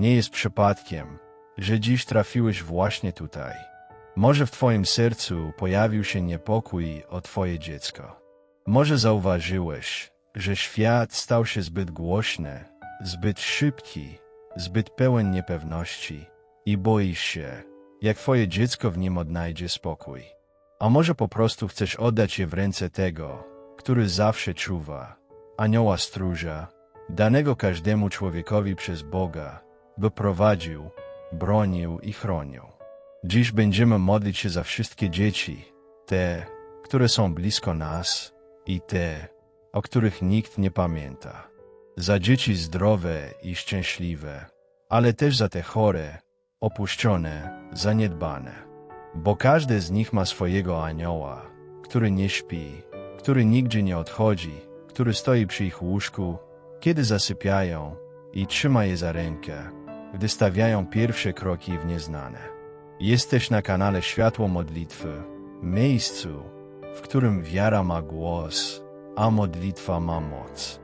Nie jest przypadkiem, że dziś trafiłeś właśnie tutaj. Może w twoim sercu pojawił się niepokój o twoje dziecko. Może zauważyłeś, że świat stał się zbyt głośny, zbyt szybki, zbyt pełen niepewności i boisz się, jak twoje dziecko w nim odnajdzie spokój. A może po prostu chcesz oddać je w ręce tego, który zawsze czuwa, anioła stróża, danego każdemu człowiekowi przez Boga, by prowadził, bronił i chronił. Dziś będziemy modlić się za wszystkie dzieci, te, które są blisko nas i te, o których nikt nie pamięta. Za dzieci zdrowe i szczęśliwe, ale też za te chore, opuszczone, zaniedbane. Bo każdy z nich ma swojego anioła, który nie śpi, który nigdzie nie odchodzi, który stoi przy ich łóżku, kiedy zasypiają i trzyma je za rękę, gdy stawiają pierwsze kroki w nieznane. Jesteś na kanale Światło Modlitwy, miejscu, w którym wiara ma głos, a modlitwa ma moc.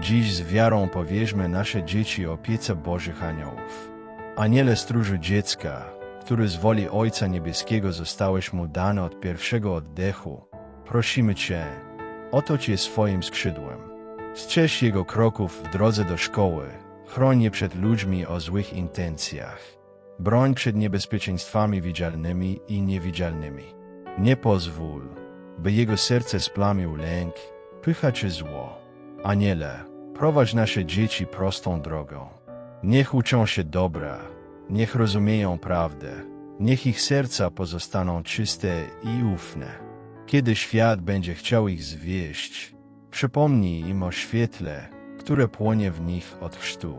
Dziś z wiarą powierzmy nasze dzieci opiece Bożych Aniołów. Aniele stróżu dziecka, który z woli Ojca Niebieskiego zostałeś mu dany od pierwszego oddechu, prosimy Cię, otocz je swoim skrzydłem. Strzeż jego kroków w drodze do szkoły, chroń je przed ludźmi o złych intencjach. Broń przed niebezpieczeństwami widzialnymi i niewidzialnymi. Nie pozwól, by jego serce splamił lęk, pycha czy zło. Aniele, prowadź nasze dzieci prostą drogą. Niech uczą się dobra, niech rozumieją prawdę, niech ich serca pozostaną czyste i ufne. Kiedy świat będzie chciał ich zwieść, przypomnij im o świetle, które płonie w nich od chrztu.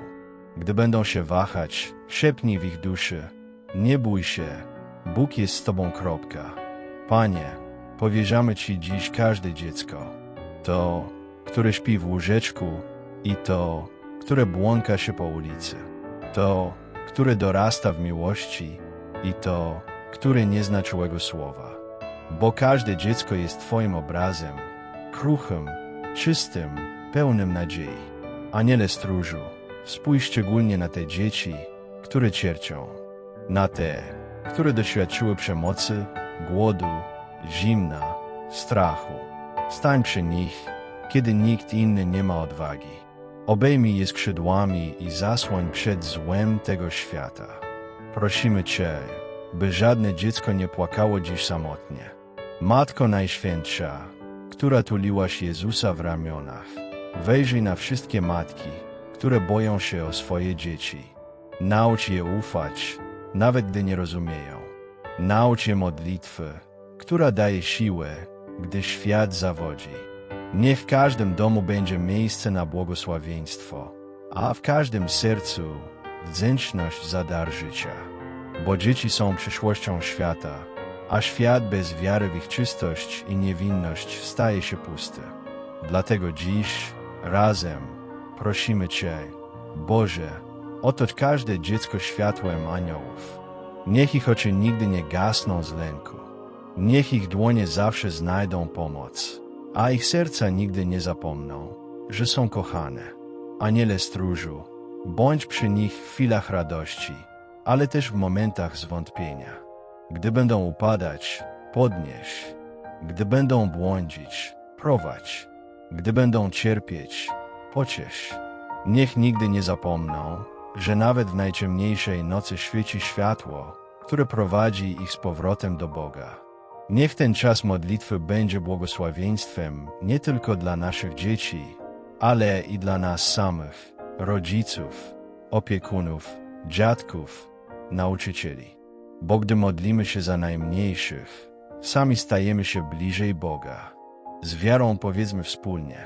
Gdy będą się wahać, szepnij w ich duszy, nie bój się, Bóg jest z tobą. Kropka. Panie, powierzamy Ci dziś każde dziecko. To, które śpi w łóżeczku i to, które błąka się po ulicy. To, które dorasta w miłości i to, które nie zna czułego słowa. Bo każde dziecko jest Twoim obrazem, kruchym, czystym, pełnym nadziei. Aniele stróżu, spójrz szczególnie na te dzieci, które cierpią, na te, które doświadczyły przemocy, głodu, zimna, strachu. Stań przy nich, kiedy nikt inny nie ma odwagi. Obejmij je skrzydłami i zasłoń przed złem tego świata. Prosimy Cię, by żadne dziecko nie płakało dziś samotnie. Matko Najświętsza, która tuliłaś Jezusa w ramionach, wejrzyj na wszystkie matki, które boją się o swoje dzieci. Naucz je ufać, nawet gdy nie rozumieją. Naucz je modlitwy, która daje siłę, gdy świat zawodzi. Niech w każdym domu będzie miejsce na błogosławieństwo, a w każdym sercu wdzięczność za dar życia. Bo dzieci są przyszłością świata, a świat bez wiary w ich czystość i niewinność staje się pusty. Dlatego dziś, razem, prosimy Cię, Boże, otocz każde dziecko światłem aniołów. Niech ich oczy nigdy nie gasną z lęku. Niech ich dłonie zawsze znajdą pomoc, a ich serca nigdy nie zapomną, że są kochane. Aniele stróżu, bądź przy nich w chwilach radości, ale też w momentach zwątpienia. Gdy będą upadać, podnieś. Gdy będą błądzić, prowadź. Gdy będą cierpieć, pociesz. Niech nigdy nie zapomną, że nawet w najciemniejszej nocy świeci światło, które prowadzi ich z powrotem do Boga. Niech ten czas modlitwy będzie błogosławieństwem nie tylko dla naszych dzieci, ale i dla nas samych, rodziców, opiekunów, dziadków, nauczycieli. Bo gdy modlimy się za najmniejszych, sami stajemy się bliżej Boga. Z wiarą powiedzmy wspólnie: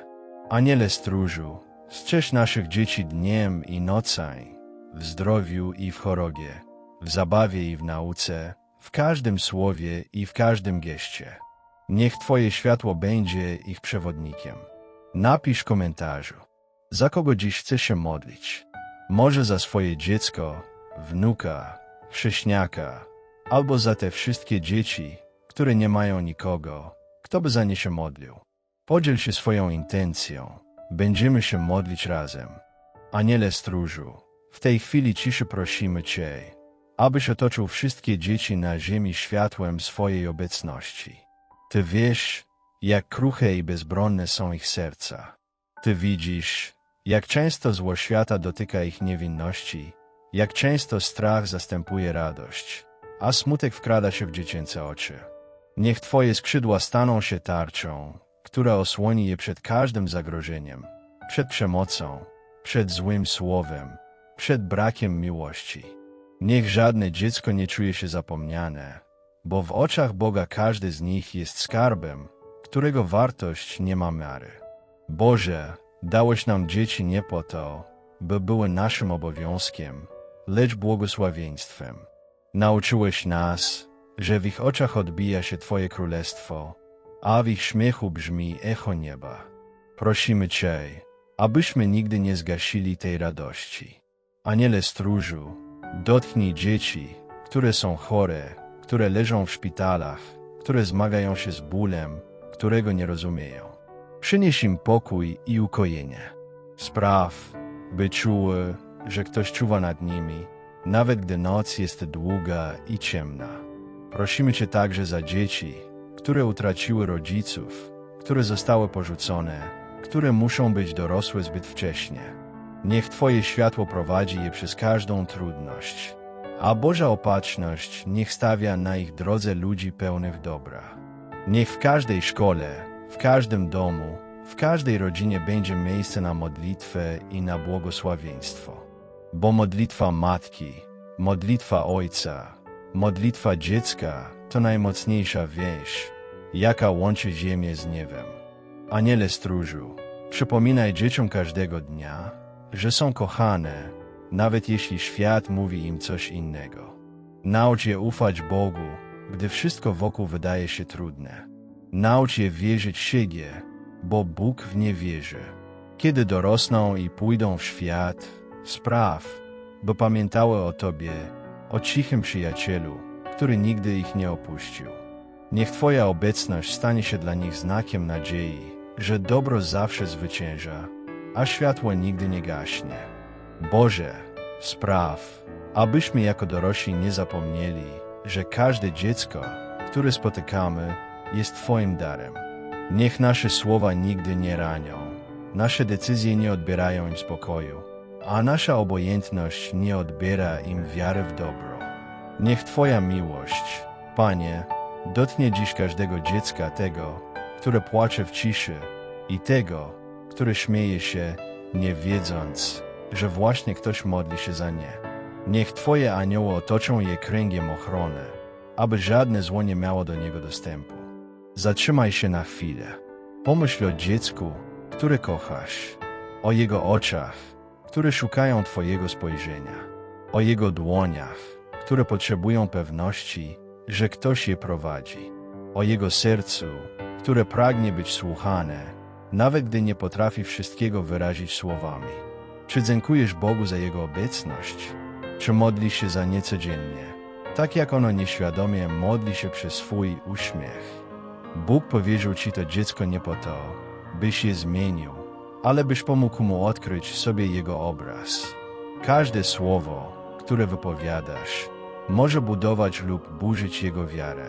Aniele stróżu, strzeż naszych dzieci dniem i nocami, w zdrowiu i w chorobie, w zabawie i w nauce, w każdym słowie i w każdym geście. Niech Twoje światło będzie ich przewodnikiem. Napisz komentarzu, za kogo dziś chcesz się modlić. Może za swoje dziecko, wnuka, chrześniaka, albo za te wszystkie dzieci, które nie mają nikogo, kto by za nie się modlił. Podziel się swoją intencją. Będziemy się modlić razem. Aniele stróżu, W tej chwili ciszy prosimy Cię, abyś otoczył wszystkie dzieci na ziemi światłem swojej obecności. Ty wiesz, jak kruche i bezbronne są ich serca. Ty widzisz, jak często zło świata dotyka ich niewinności, jak często strach zastępuje radość, a smutek wkrada się w dziecięce oczy. Niech Twoje skrzydła staną się tarczą, która osłoni je przed każdym zagrożeniem, przed przemocą, przed złym słowem, przed brakiem miłości. Niech żadne dziecko nie czuje się zapomniane, bo w oczach Boga każdy z nich jest skarbem, którego wartość nie ma miary. Boże, dałeś nam dzieci nie po to, by były naszym obowiązkiem, lecz błogosławieństwem. Nauczyłeś nas, że w ich oczach odbija się Twoje królestwo, a w ich śmiechu brzmi echo nieba. Prosimy Cię, abyśmy nigdy nie zgasili tej radości. Aniele stróżu, dotknij dzieci, które są chore, które leżą w szpitalach, które zmagają się z bólem, którego nie rozumieją. Przynieś im pokój i ukojenie. Spraw, by czuły, że ktoś czuwa nad nimi, nawet gdy noc jest długa i ciemna. Prosimy Cię także za dzieci, które utraciły rodziców, które zostały porzucone, które muszą być dorosłe zbyt wcześnie. Niech Twoje światło prowadzi je przez każdą trudność, a Boża opatrzność niech stawia na ich drodze ludzi pełnych dobra. Niech w każdej szkole, w każdym domu, w każdej rodzinie będzie miejsce na modlitwę i na błogosławieństwo. Bo modlitwa matki, modlitwa ojca, modlitwa dziecka to najmocniejsza więź, jaka łączy ziemię z niebem. Aniele stróżu, przypominaj dzieciom każdego dnia, że są kochane, nawet jeśli świat mówi im coś innego. Naucz je ufać Bogu, gdy wszystko wokół wydaje się trudne. Naucz je wierzyć siebie, bo Bóg w nie wierzy. Kiedy dorosną i pójdą w świat, spraw, by pamiętały o Tobie, o cichym przyjacielu, który nigdy ich nie opuścił. Niech Twoja obecność stanie się dla nich znakiem nadziei, że dobro zawsze zwycięża, a światło nigdy nie gaśnie. Boże, spraw, abyśmy jako dorośli nie zapomnieli, że każde dziecko, które spotykamy, jest Twoim darem. Niech nasze słowa nigdy nie ranią, nasze decyzje nie odbierają im spokoju, a nasza obojętność nie odbiera im wiary w dobro. Niech Twoja miłość, Panie, dotknie dziś każdego dziecka tego, które płacze w ciszy i tego, które śmieje się, nie wiedząc, że właśnie ktoś modli się za nie. Niech Twoje anioły otoczą je kręgiem ochrony, aby żadne zło nie miało do niego dostępu. Zatrzymaj się na chwilę. Pomyśl o dziecku, które kochasz, o jego oczach, które szukają Twojego spojrzenia, o jego dłoniach, które potrzebują pewności, że ktoś je prowadzi, o jego sercu, które pragnie być słuchane, nawet gdy nie potrafi wszystkiego wyrazić słowami. Czy dziękujesz Bogu za Jego obecność? Czy modlisz się za nie codziennie? Tak jak ono nieświadomie modli się przez swój uśmiech. Bóg powierzył Ci to dziecko nie po to, byś je zmienił, ale byś pomógł mu odkryć sobie Jego obraz. Każde słowo, które wypowiadasz, może budować lub burzyć Jego wiarę.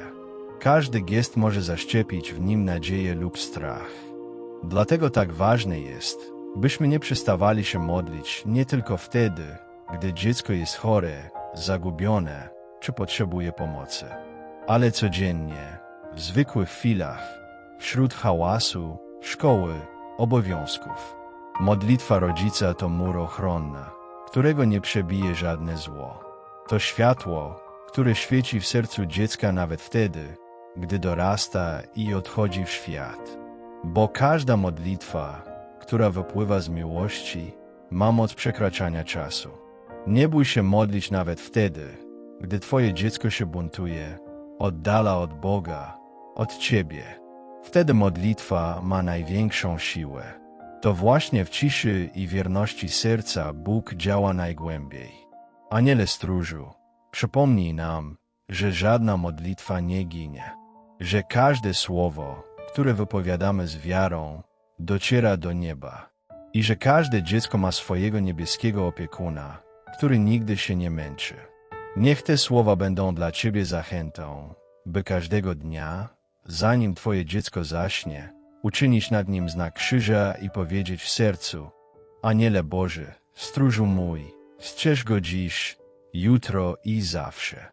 Każdy gest może zaszczepić w nim nadzieję lub strach. Dlatego tak ważne jest, byśmy nie przestawali się modlić nie tylko wtedy, gdy dziecko jest chore, zagubione czy potrzebuje pomocy, ale codziennie, w zwykłych chwilach, wśród hałasu, szkoły, obowiązków. Modlitwa rodzica to mur ochronna, którego nie przebije żadne zło. To światło, które świeci w sercu dziecka nawet wtedy, gdy dorasta i odchodzi w świat. Bo każda modlitwa, która wypływa z miłości, ma moc przekraczania czasu. Nie bój się modlić nawet wtedy, gdy Twoje dziecko się buntuje, oddala od Boga, od Ciebie. Wtedy modlitwa ma największą siłę. To właśnie w ciszy i wierności serca Bóg działa najgłębiej. Aniele stróżu, przypomnij nam, że żadna modlitwa nie ginie, że każde słowo, które wypowiadamy z wiarą, dociera do nieba i że każde dziecko ma swojego niebieskiego opiekuna, który nigdy się nie męczy. Niech te słowa będą dla Ciebie zachętą, by każdego dnia, zanim Twoje dziecko zaśnie, uczynić nad nim znak krzyża i powiedzieć w sercu: Aniele Boży, stróżu mój, strzeż go dziś, jutro i zawsze.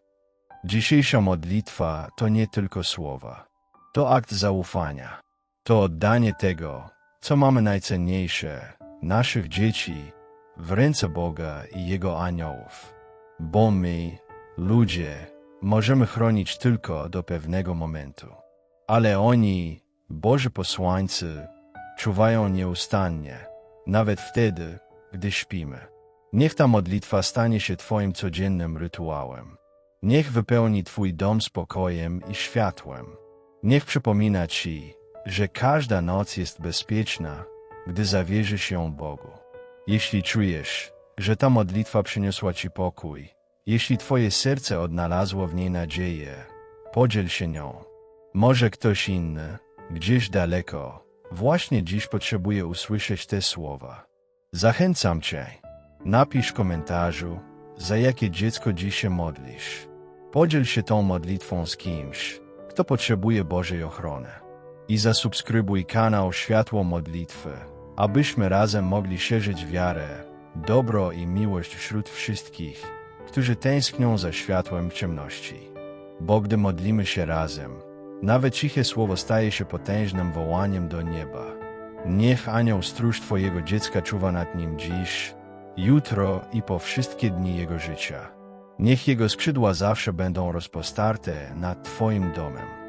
Dzisiejsza modlitwa to nie tylko słowa. To akt zaufania. To oddanie tego, co mamy najcenniejsze, naszych dzieci, w ręce Boga i Jego aniołów. Bo my, ludzie, możemy chronić tylko do pewnego momentu. Ale oni, Boży posłańcy, czuwają nieustannie, nawet wtedy, gdy śpimy. Niech ta modlitwa stanie się Twoim codziennym rytuałem. Niech wypełni Twój dom spokojem i światłem. Niech przypomina Ci, że każda noc jest bezpieczna, gdy zawierzysz ją Bogu. Jeśli czujesz, że ta modlitwa przyniosła Ci pokój, jeśli Twoje serce odnalazło w niej nadzieję, podziel się nią. Może ktoś inny, gdzieś daleko, właśnie dziś potrzebuje usłyszeć te słowa. Zachęcam Cię. Napisz komentarzu, za jakie dziecko dziś się modlisz. Podziel się tą modlitwą z kimś, kto potrzebuje Bożej ochrony. I zasubskrybuj kanał Światło Modlitwy, abyśmy razem mogli szerzyć wiarę, dobro i miłość wśród wszystkich, którzy tęsknią za światłem ciemności. Bo gdy modlimy się razem, nawet ciche słowo staje się potężnym wołaniem do nieba. Niech anioł stróż Twojego dziecka czuwa nad nim dziś, jutro i po wszystkie dni jego życia. Niech jego skrzydła zawsze będą rozpostarte nad Twoim domem.